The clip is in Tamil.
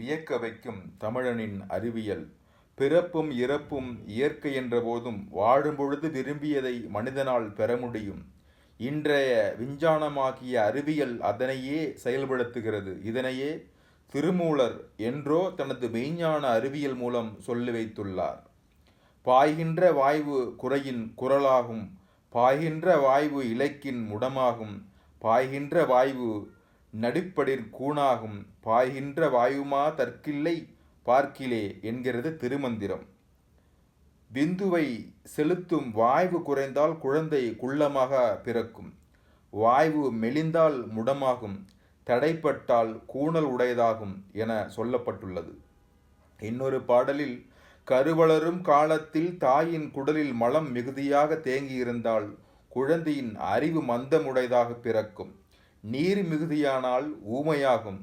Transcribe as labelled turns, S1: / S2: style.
S1: வியக்க வைக்கும் தமிழனின் அறிவியல். பிறப்பும் இறப்பும் இயற்கை என்ற போதும் வாழும் பொழுது விரும்பியதை மனிதனால் பெற முடியும். இன்றைய விஞ்ஞானமாகிய அறிவியல் அதனையே செயல்படுத்துகிறது. இதனையே திருமூலர் என்றோ தனது மெய்ஞான அறிவியல் மூலம் சொல்லி வைத்துள்ளார். பாய்கின்ற வாய்வு குறையின் குரலாகும். பாய்கின்ற வாய்வு இலக்கின் முடமாகும். பாய்கின்ற வாய்வு நடுப்படிற் கூணாகும். பாய்கின்ற வாயுமா தற்கில்லை? பார்க்கிலே என்கிறது திருமந்திரம். விந்துவை செலுத்தும் வாய்வு குறைந்தால் குழந்தை குள்ளமாக பிறக்கும். வாய்வு மெலிந்தால் முடமாகும். தடைப்பட்டால் கூணல் உடையதாகும் என சொல்லப்பட்டுள்ளது. இன்னொரு பாடலில் கருவளரும் காலத்தில் தாயின் குடலில் மலம் மிகுதியாக தேங்கியிருந்தால் குழந்தையின் அறிவு மந்தமுடையதாக பிறக்கும். நீர் மிகுதியானால் ஊமையாகும்.